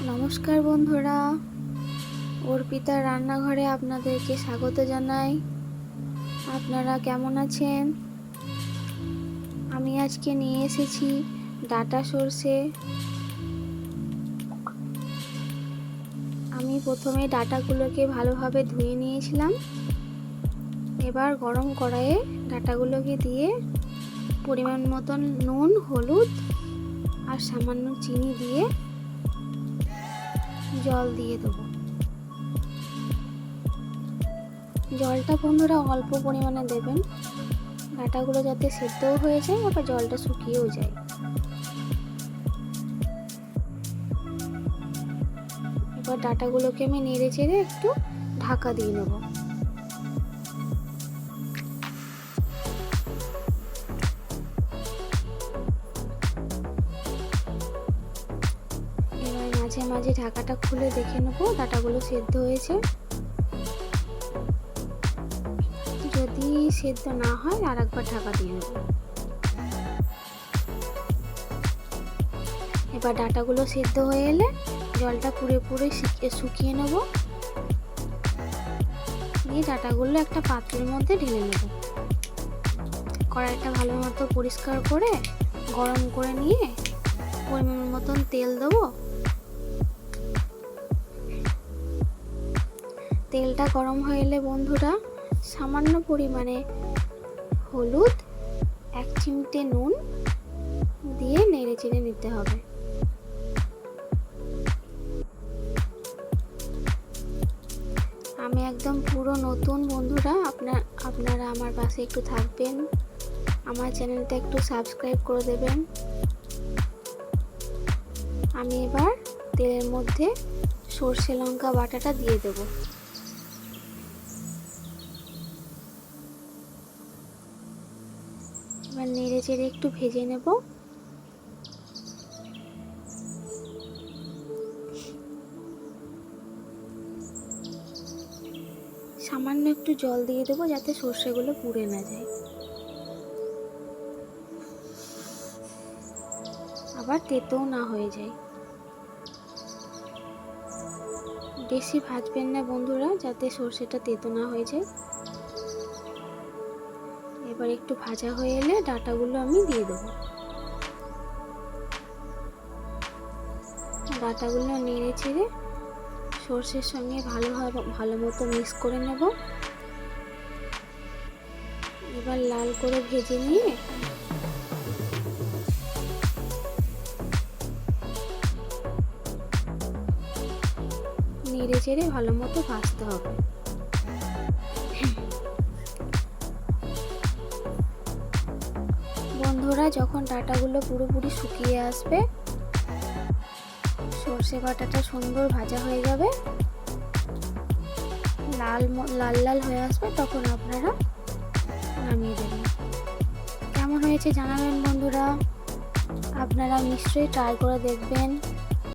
নমস্কার বন্ধুরা। অর্পিতার রান্নাঘরে আপনাদেরকে স্বাগত জানাই। আপনারা কেমন আছেন? আমি আজকে নিয়ে এসেছি ডাটা সর্ষে। আমি প্রথমে ডাটাগুলোকে ভালোভাবে ধুয়ে নিয়েছিলাম। এবার গরম কড়াইয়ে ডাটাগুলোকে দিয়ে পরিমাণ মতন নুন, হলুদ আর সামান্য চিনি দিয়ে জল দিয়ে দেবো। জলটা বন্ধুরা অল্প পরিমাণে দেবেন। ডাটাগুলো যাতে সেদ্ধও হয়ে যায়, আবার জলটা শুকিয়েও যায়। এবার ডাটাগুলোকে আমি নেড়ে চেড়ে একটু ঢাকা দিয়ে নেব মাঝে মাঝে ঢাকাটা খুলে দেখে নেব, ডাটাগুলো সেদ্ধ হয়েছে। যদি সেদ্ধ না হয় আর একবার ঢাকা দিয়ে নেব। এবার ডাটাগুলো সেদ্ধ হয়ে এলে জলটা পুড়ে পুরে শুকিয়ে নেব। দিয়ে ডাটাগুলো একটা পাত্রের মধ্যে ঢেলে নেব। কড়াইটা ভালো মতো পরিষ্কার করে গরম করে নিয়ে পরিমাণ মতন তেল দেবো। তেলটা গরম হয়ে এলে বন্ধুরা, সামান্য পরিমাণে হলুদ, এক চিমটে নুন দিয়ে নেড়ে চেড়ে নিতে হবে। আমি একদম পুরো নতুন বন্ধুরা, আপনার, আপনারা আমার পাশে একটু থাকবেন। আমার চ্যানেলটা একটু সাবস্ক্রাইব করে দেবেন। আমি এবার তেলের মধ্যে সর্ষে লঙ্কা বাটাটা দিয়ে দেবো। এবার নেড়ে চেড়ে একটু ভেজে নেব। সামান্য একটু জল দিয়ে দেবো যাতে সর্ষেগুলো পুড়ে না যায়। আবার তেতেও না হয়ে যায়। বেশি ভাজবেন না বন্ধুরা, যাতে সর্ষেটা তেতো না হয়ে যায়। এবার একটু ভাজা হয়ে এলে ডাটাগুলো আমি দিয়ে দেবো। ডাটাগুলো নেড়ে চেড়ে সর্ষের সঙ্গে ভালোভাবে ভালো মতো মিক্স করে নেব। এবার লাল করে ভেজে নিয়ে নেড়ে চেড়ে ভালো মতো ভাজতে হবে। বন্ধুরা, যখন ডাটাগুলো পুরোপুরি শুকিয়ে আসবে, সর্ষে বাটাটা সুন্দর ভাজা হয়ে যাবে। লাল লাল লাল হয়ে আসবে, তখন আপনারা নামিয়ে দেবেন। কেমন হয়েছে জানাবেন বন্ধুরা? আপনারা নিশ্চয়ই ট্রাই করে দেখবেন।